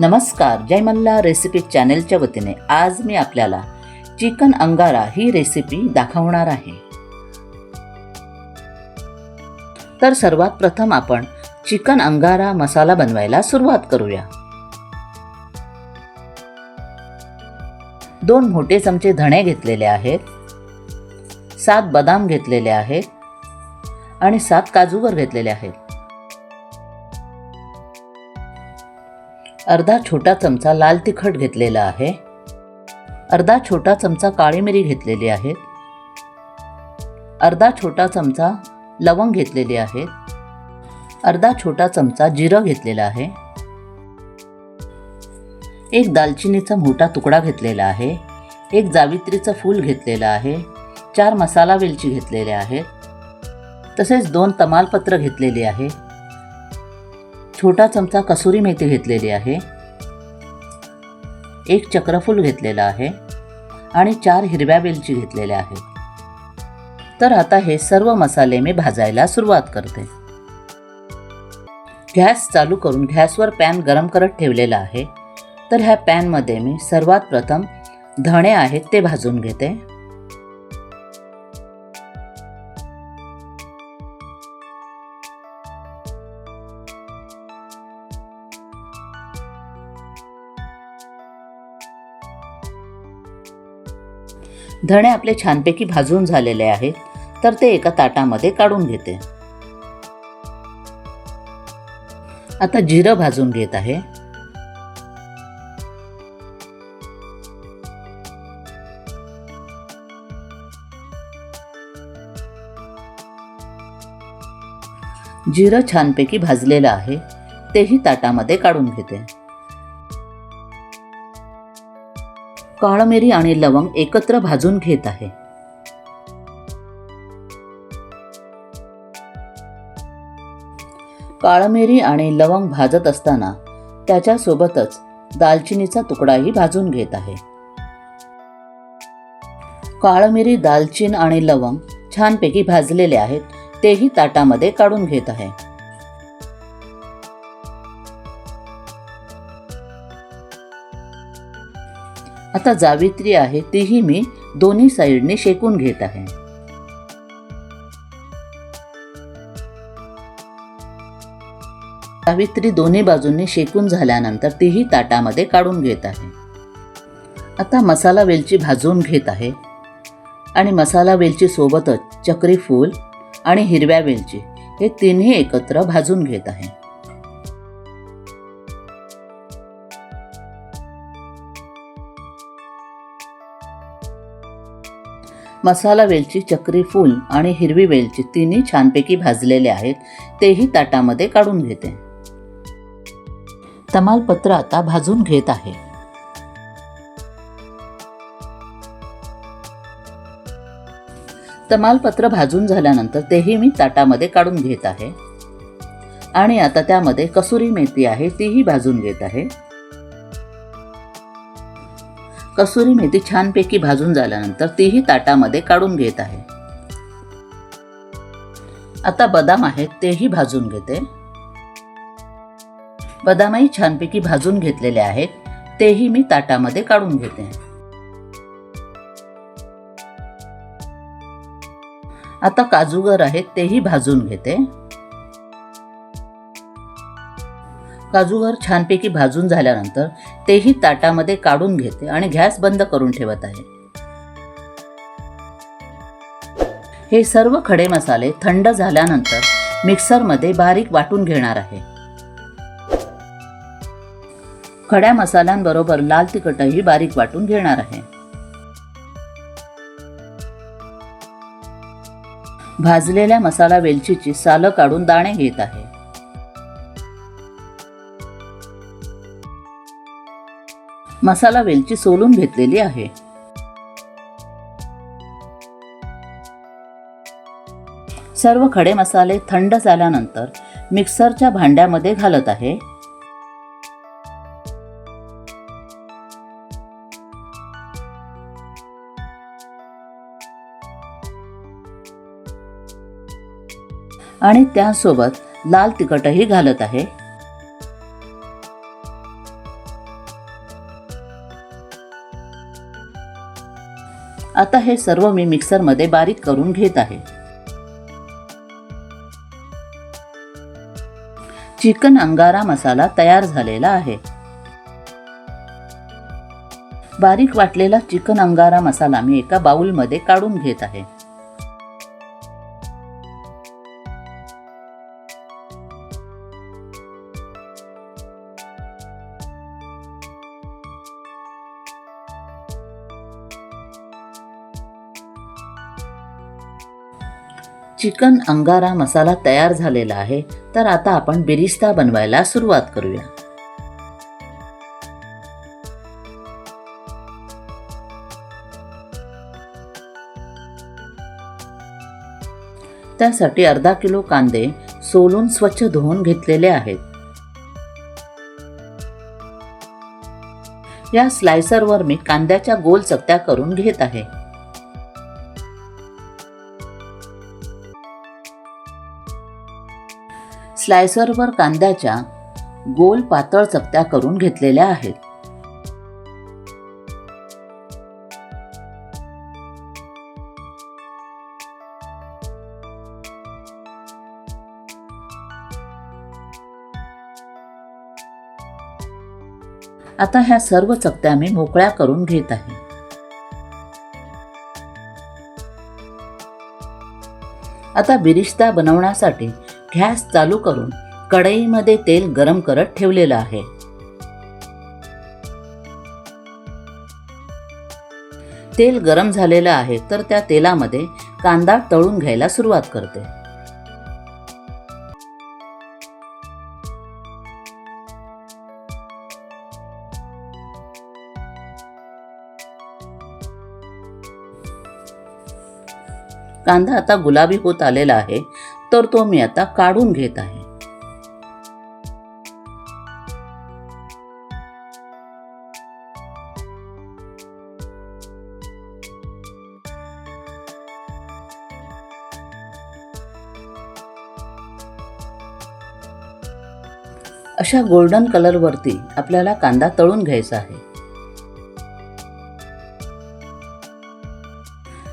नमस्कार जय मल्ला रेसिपी चॅनेलच्या वतीने आज मी आपल्याला चिकन अंगारा ही रेसिपी दाखवणार आहे. तर सर्वात प्रथम आपण चिकन अंगारा मसाला बनवायला सुरुवात करूया. दोन मोठे चमचे धणे घेतलेले आहेत सात बदाम घेतलेले आहेत आणि सात काजूगर घेतलेले आहेत. अर्धा छोटा चमचा लाल तिखट घेतलेला आहे. अर्धा छोटा चमचा काळी मिरी घेतलेली आहे. अर्धा छोटा चमचा लवंग घेतलेली आहे. अर्धा छोटा चमचा जिरं घेतलेला आहे. एक दालचिनीचा मोठा तुकडा घेतलेला आहे. एक जावित्रीचं फूल घेतलेलं आहे. चार मसाला वेलची घेतलेल्या आहेत. तसेच दोन तमालपत्र घेतलेली आहे. छोटा चमचा कसुरी मेथी घेतलेली आहे. एक चक्रफूल घेतलेला आहे आणि चार हिरव्या वेलची घेतलेल्या आहेत. तर आता हे सर्व मसाले मी भाजायला सुरुवात करते. गॅस चालू करून गॅसवर पॅन गरम करत ठेवलेला आहे. तर ह्या पॅनमध्ये मी सर्वात प्रथम धणे आहेत ते भाजून घेते. धणे आपले छानपैकी भाजून झालेले आहेत तर ते एका ताटामध्ये काढून घेते. आता जिरं भाजून घेत आहे. जिरं छानपैकी भाजलेलं आहे तेही ताटामध्ये काढून घेते. काळमिरी आणि लवंग एकत्र भाजून घेत आहे. काळमिरी आणि लवंग भाजत असताना त्याच्यासोबतच दालचिनीचा तुकडाही भाजून घेत आहे. काळमिरी दालचीन आणि लवंग छानपैकी भाजलेले आहेत तेही ताटामध्ये काढून घेत आहे. आता जावित्री आहे तीही मी दोन्ही साईडने शेकून घेत आहे. जावित्री दोन्ही बाजूंनी शेकून झाल्यानंतर तीही ताटामध्ये काढून घेत आहे. आता मसाला वेलची भाजून घेत आहे. आणि मसाला वेलची सोबतच चक्री फूल आणि हिरव्या वेलची हे तिन्ही एकत्र भाजून घेत आहे. मसाला वेलची चक्री फूल आणि हिरवी वेलची तिन्ही छानपैकी भाजलेले आहेत तेही ताटामध्ये काढून घेते. तमालपत्र आता भाजून घेत आहे. तमालपत्र भाजून झाल्यानंतर तेही मी ताटामध्ये काढून घेत आहे. आणि आता त्यामध्ये कसुरी मेथी आहे तीही भाजून घेत आहे. कसुरी मेथी छानपैकी भाजून झाल्यानंतर तीही ताटामध्ये काढून घेत आहे. आता बदाम आहेत तेही भाजून घेते. बदामही छानपैकी भाजून घेतलेले आहेत तेही मी ताटामध्ये काढून घेते. आता काजूगर आहेत तेही भाजून घेते. काजूगर छानपैकी भाजून झाल्यानंतर तेही ताटामध्ये काढून घेते आणि गॅस बंद करून ठेवत आहे. हे सर्व खडे मसाले थंड झाल्यानंतर मिक्सरमध्ये बारीक वाटून घेणार आहे. खड्या मसाल्यांबरोबर लाल तिखटही बारीक वाटून घेणार आहे. भाजलेल्या मसाला वेलचीची सालं काढून दाणे घेत आहे. मसाला वेलची सोलून घेतलेली आहे. सर्व खडे मसाले थंड झाल्यानंतर मिक्सरच्या भांड्यामध्ये घालत आहे. आणि त्यासोबत लाल तिखटही घालत आहे. आता हे सर्व मी मिक्सरमध्ये बारीक करून घेत आहे. चिकन अंगारा मसाला तयार झालेला आहे. बारीक वाटलेला चिकन अंगारा मसाला मी एका बाउलमध्ये काढून घेत आहे. चिकन अंगारा मसाला तयार झालेला आहे तर आता आपण बिरिस्ता बनवायला सुरुवात करूया. त्यासाठी अर्धा किलो कांदे सोलून स्वच्छ धुवून घेतलेले आहेत. या स्लायसरवर मी कांद्याच्या गोल चकत्या करून घेत आहे. स्लायसरवर कांद्याच्या गोल पातळ चकत्या करून घेतलेल्या आहेत. आता ह्या सर्व चकत्या मी मोकळ्या करून घेत आहे. आता बिरिस्ता बनवण्यासाठी गॅस चालू करून कढईमध्ये तेल गरम करत ठेवलेलं आहे. तेल गरम झालेलं आहे तर त्या तेलामध्ये कांदा तळून घ्यायला सुरुवात करते. कांदा आता गुलाबी होत आलेला आहे तर तो मी आता काढून घेत आहे. अशा गोल्डन कलरवरती आपल्याला कांदा तळून घ्यायचा आहे.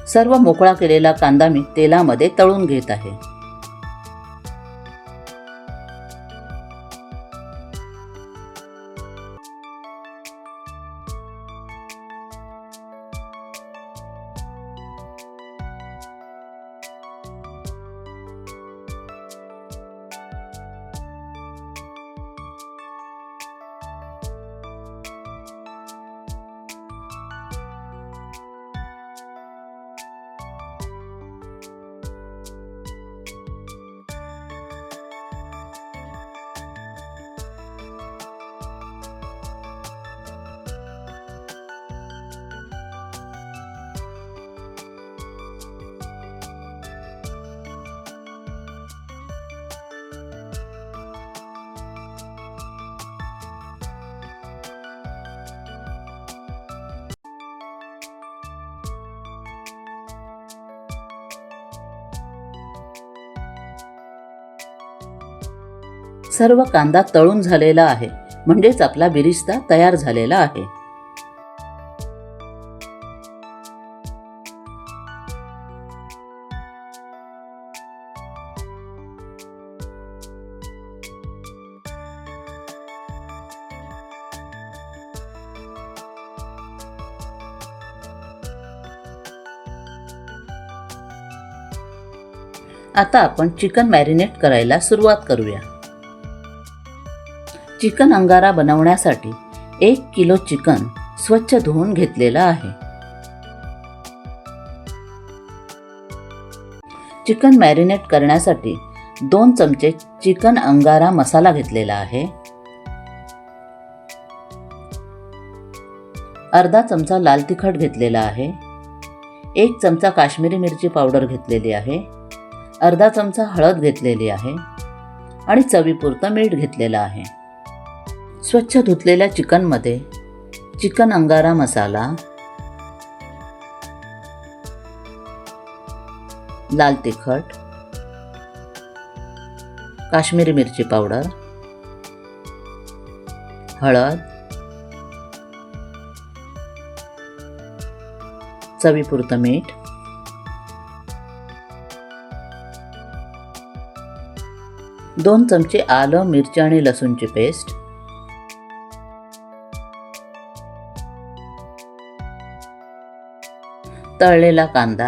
सर्व मोकळा केलेला कांदा मी तेलामध्ये तळून घेत आहे. सर्व कांदा तळून झालेला आहे. म्हणजेच आपला बिरिस्ता तयार झालेला आहे. आता आपण चिकन मॅरिनेट करायला सुरुवात करूया. चिकन अंगारा बनवण्यासाठी एक किलो चिकन स्वच्छ धुवून घेतलेलं आहे. चिकन मॅरिनेट करण्यासाठी दोन चमचे चिकन अंगारा मसाला घेतलेला आहे. अर्धा चमचा लाल तिखट घेतलेला आहे. एक चमचा काश्मीरी मिरची पावडर घेतलेली आहे. अर्धा चमचा हळद घेतलेली आहे आणि चवीपुरतं मीठ घेतलेलं आहे. स्वच्छ धुतलेल्या चिकनमध्ये चिकन अंगारा मसाला लाल तिखट काश्मीरी मिरची पावडर हळद चवीपुरतं मीठ दोन चमचे आलं मिरची आणि लसूणची पेस्ट तळलेला कांदा.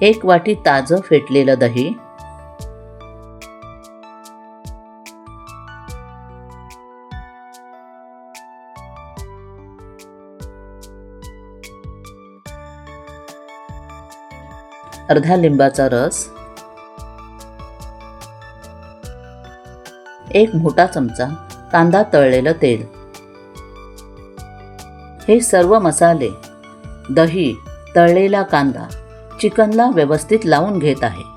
एक वाटी ताजं फेटलेलं दही. अर्धा लिंबाचा रस. एक मोठा चमचा कांदा तळलेलं तेल. हे सर्व मसाले दही तळलेला कांदा चिकनला व्यवस्थित लावून घेत आहे.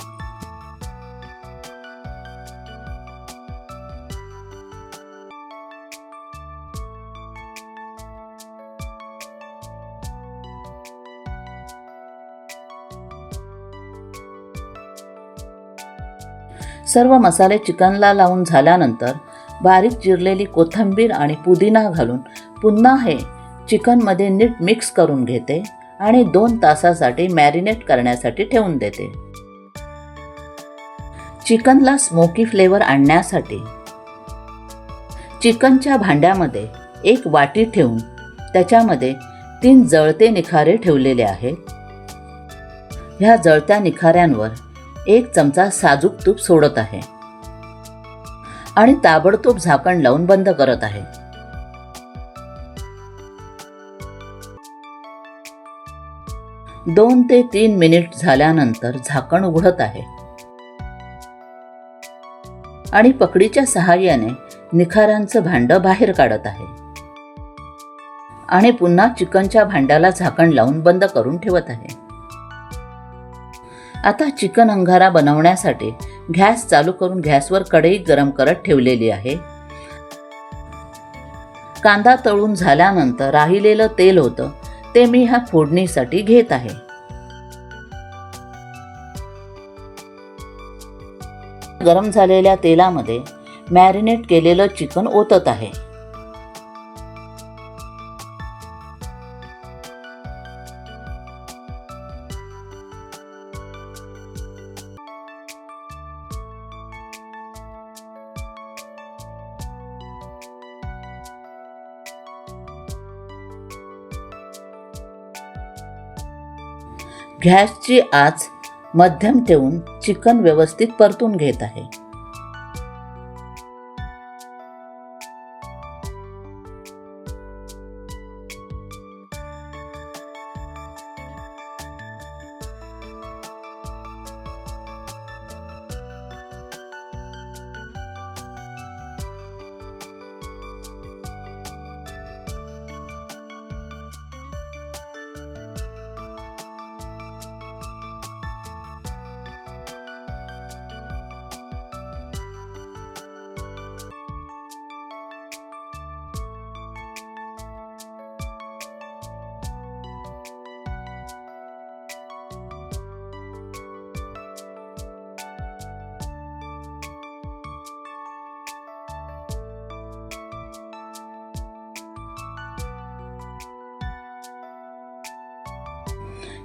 सर्व मसाले चिकनला लावून झाल्यानंतर बारीक चिरलेली कोथिंबीर आणि पुदिना घालून पुन्हा हे चिकनमध्ये नीट मिक्स करून घेते आणि दोन तासासाठी मॅरिनेट करण्यासाठी ठेवून देते. चिकनला स्मोकी फ्लेवर आणण्यासाठी चिकनच्या भांड्यामध्ये एक वाटी ठेवून त्याच्यामध्ये तीन जळते निखारे ठेवलेले आहेत. ह्या जळत्या निखाऱ्यांवर एक चमचा साजूक तूप सोडत आहे आणि ताबडतोब झाकण लावून बंद करत आहे. दोन ते तीन मिनिट झाल्यानंतर झाकण उघडत आहे. आणि पकडीच्या सहाय्याने निखाऱ्यांचं भांडं बाहेर काढत आहे. आणि पुन्हा चिकनच्या भांड्याला झाकण लावून बंद करून ठेवत आहे. आता चिकन अंगारा बनवण्यासाठी गॅस चालू करून गॅसवर कढई गरम करत ठेवलेली आहे. कांदा तळून झाल्यानंतर राहिलेलं तेल होतं. ते मी ह्या फोडणीसाठी घेत आहे. गरम झालेल्या तेलामध्ये मॅरिनेट केलेलं चिकन ओतत आहे. गॅसची आच मध्यम ठेवून चिकन व्यवस्थित परतून घेत आहे.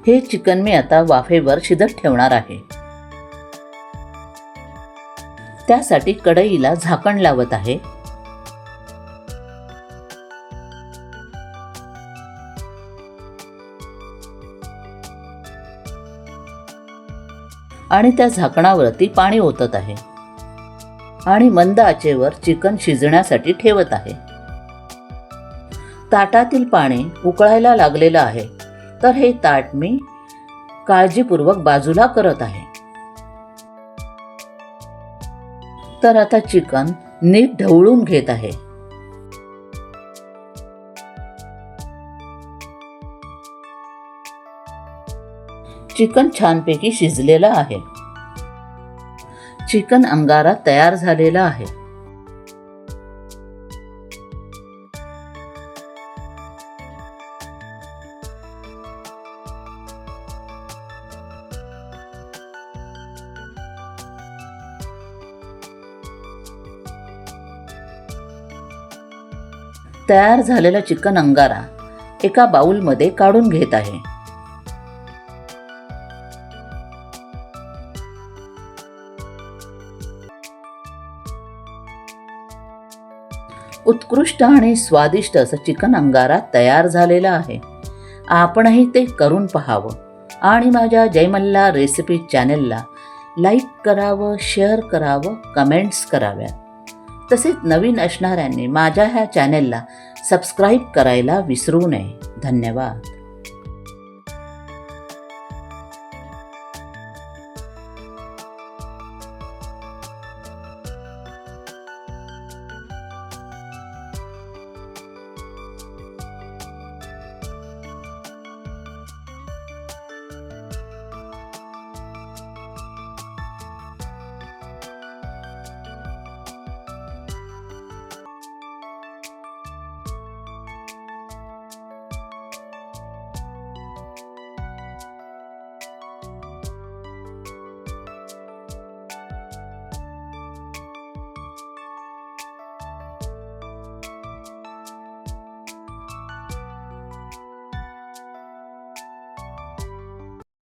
हे चिकन मी आता वाफेवर शिजत ठेवणार आहे. त्यासाठी कढईला झाकण लावत आहे. आणि त्या झाकणावरती पाणी ओतत आहे. आणि मंद आचेवर चिकन शिजण्यासाठी ठेवत आहे. ताटातील पाणी उकळायला लागलेलं आहे. तर हे ताट मी काळजीपूर्वक बाजूला करत आहे. तर आता चिकन नीट ढवळून घेत आहे. चिकन छानपैकी शिजलेलं आहे. चिकन अंगारा तयार झालेला आहे. तयार झालेला चिकन अंगारा एका बाऊलमध्ये काढून घेत आहे. उत्कृष्ट आणि स्वादिष्ट असं चिकन अंगारा तयार झालेलं आहे. आपणही ते करून पहावं आणि माझ्या जयमल्ला रेसिपी चॅनेलला लाईक करावं शेअर करावं कमेंट्स कराव्या तसेच नवीन असणाऱ्यांनी माझ्या ह्या चॅनेलला सबस्क्राईब करायला विसरू नये. धन्यवाद.